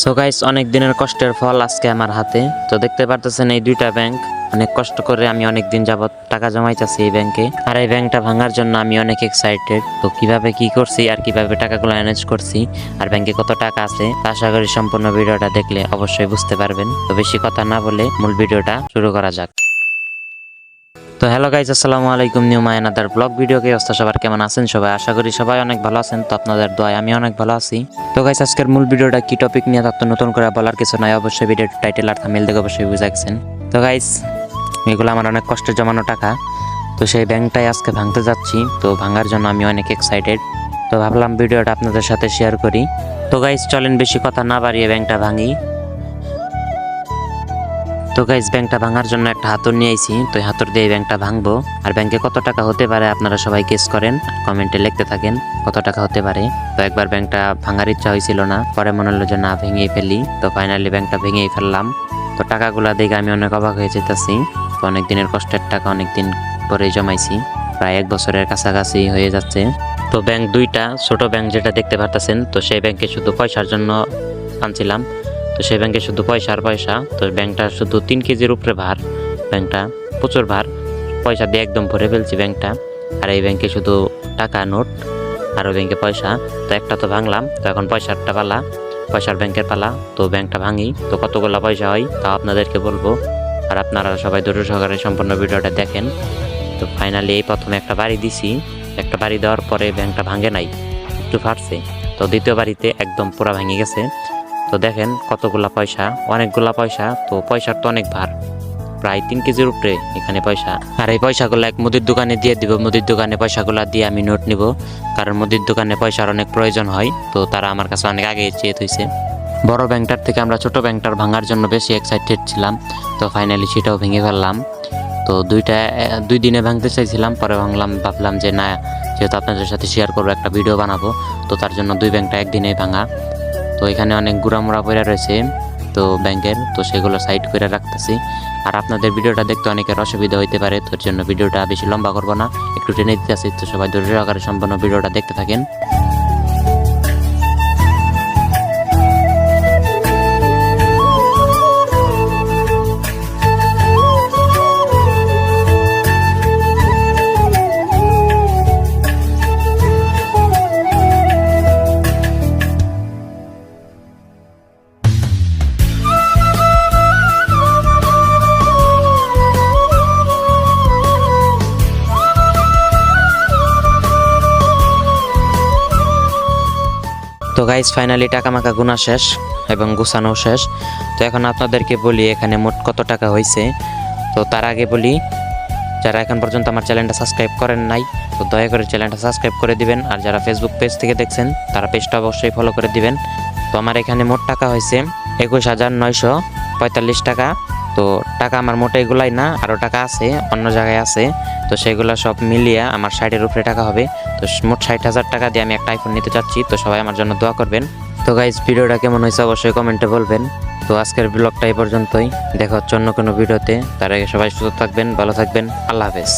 So guys অনেক দিনের কষ্টের ফল আজকে আমার হাতে। তো দেখতে পারতেছেন এই দুইটা ব্যাংক অনেক কষ্ট করে আমি অনেক দিন যাবৎ টাকা জমাইতেছি এই ব্যাংকে আর এই ব্যাংকটা ভাঙার জন্য আমি অনেক এক্সাইটেড তো কীভাবে কি করছি আর কীভাবে টাকাগুলো ম্যানেজ করছি আর ব্যাংকে কত টাকা আছে আশা করি সম্পূর্ণ ভিডিওটা দেখলে অবশ্যই বুঝতে পারবেন। তো বেশি কথা না বলে মূল ভিডিওটা শুরু করা যাক। তো হ্যালো গাইজ আসসালামু আলাইকুম নিউ মায়ানাদার ব্লগ ভিডিও কি অবস্থা সবার কেমন আছেন? সবাই আশা করি সবাই অনেক ভালো আছেন, তো আপনাদের দোয়ায় আমি অনেক ভালো আছি। তো গাইজ আজকের মূল ভিডিওটা কি টপিক নিয়ে থাকতো নতুন করে বলার কিছু নাই, অবশ্যই ভিডিওর টাইটেল আর থামেল দেখে অবশ্যই বুঝাচ্ছেন তো গাইজ এগুলো আমার অনেক কষ্টে জমানো টাকা, তো সেই ব্যাংকটাই আজকে ভাঙতে যাচ্ছি, তো ভাঙার জন্য আমি অনেক এক্সাইটেড তো ভাবলাম ভিডিওটা আপনাদের সাথে শেয়ার করি। তো গাইজ চলেন বেশি কথা না বাড়িয়ে ব্যাংকটা ভাঙি। তো গাইজ ব্যাংকটা ভাঙার জন্য একটা হাতর নিয়ে আইছি, তো হাতুর দিয়ে ব্যাংকটা ভাঙবো। আর ব্যাংকে কত টাকা হতে পারে আপনারা সবাই গেস করেন কমেন্টে লিখতে থাকেন কত টাকা হতে পারে। তো একবার ব্যাংকটা ভাঙার ইচ্ছা হয়েছিল না, পরে মনে হলো যে না, ভেঙেই ফেলি। তো ফাইনালি ব্যাংকটা ভেঙেই ফেললাম। তো টাকাগুলা দেখে আমি অনেক অবাক হয়ে যেতেছি। তো অনেক দিনের কষ্টের টাকা অনেক দিন পরে জমাইছি, প্রায় এক বছরের কাছাকাছি হয়ে যাচ্ছে। তো ব্যাংক দুইটা, ছোট ব্যাংক যেটা দেখতে পারতেছেন, তো সেই ব্যাংকে শুধু পয়সার জন্য আনছিলাম। তো সেই ব্যাংকে শুধু পয়সা আর পয়সা, তো ব্যাংকটা শুধু তিন কেজির উপরে ভার, ব্যাংকটা প্রচুর ভার। পয়সা দিয়ে একদম ভরে ফেলছি ব্যাংকটা। আর এই ব্যাংকে শুধু টাকা, নোট আর ওই ব্যাংকে পয়সা। তো একটা তো ভাঙলাম, তো এখন পয়সারটা পালা, পয়সার ব্যাংকের পালা। তো ব্যাংকটা ভাঙি, তো কতগুলো পয়সা হয় তাও আপনাদেরকে বলব। আর আপনারা সবাই ধৈর্য সহকারে সম্পূর্ণ ভিডিওটা দেখেন। তো ফাইনালি এই প্রথমে একটা বাড়ি দিছি। একটা বাড়ি দেওয়ার পরে ব্যাংকটা ভাঙে নাই, একটু ফাটছে। তো দ্বিতীয় বাড়িতে একদম পুরা ভেঙে গেছে। তো দেখেন কতগুলা পয়সা, অনেকগুলা পয়সা, তো পয়সার তো অনেক ভার। প্রায় তিন কেজির উপরে এখানে পয়সা। আর এই পয়সাগুলো এক মুদির দোকানে দিয়ে দিব, মুদির দোকানে পয়সাগুলো দিয়ে আমি নোট নিব, কারণ মুদির দোকানে পয়সার অনেক প্রয়োজন হয়, তো তারা আমার কাছে অনেক আগে চেয়ে থইছে। বড় ব্যাংকটার থেকে আমরা ছোট ব্যাংকটার ভাঙার জন্য বেশি এক্সাইটেড ছিলাম, তো ফাইনালি সেটাও ভেঙে ফেললাম। তো দুইটা দুই দিনে ভাঙতে চাইছিলাম, পরে ভাঙলাম, ভাবলাম যে না, যেহেতু আপনাদের সাথে শেয়ার করব, একটা ভিডিও বানাবো, তো তার জন্য দুই ব্যাংকটা একদিনেই ভাঙা। তো এখানে অনেক গুড়ামুড়া পড়ে রয়েছে তো ব্যাংকের, তো সেগুলো সাইড করে রাখতেছি। আর আপনাদের ভিডিওটা দেখতে অনেকের অসুবিধা হইতে পারে তোর জন্য ভিডিওটা বেশি লম্বা করব না। একটু টেনে দিতে আসি তো সবাই ধৈর্য আকারে সম্পূর্ণ ভিডিওটা দেখতে থাকেন। তো গাইজ ফাইনালি টাকা মাকা গুণা শেষ এবং গুছানো শেষ। তো এখন আপনাদেরকে বলি এখানে মোট কত টাকা হয়েছে। তো তার আগে বলি, যারা এখন পর্যন্ত আমার চ্যানেলটা সাবস্ক্রাইব করেন নাই, তো দয়া করে চ্যানেলটা সাবস্ক্রাইব করে দিবেন। আর যারা ফেসবুক পেজ থেকে দেখছেন, তারা পেজটা অবশ্যই ফলো করে দিবেন। তো আমার এখানে মোট টাকা হয়েছে একুশ হাজার নয়শো পঁয়তাল্লিশ টাকা। তো টাকা আমার মোটে এগুলাই না আরও টাকা আছে, অন্য জায়গায় আছে, তো সেগুলো সব মিলিয়ে আমার ষাটের উপরে টাকা হবে। তো মোট ষাট হাজার টাকা দিয়ে আমি একটা আইফোন নিতে চাচ্ছি, তো সবাই আমার জন্য দোয়া করবেন। তো গাইজ ভিডিওটা কেমন হয়েছে অবশ্যই কমেন্টে বলবেন। তো আজকের ব্লগটা এই পর্যন্তই। দেখা হচ্ছে অন্য কোনো ভিডিওতে। তার আগে সবাই সুস্থ থাকবেন, ভালো থাকবেন। আল্লাহ হাফেজ।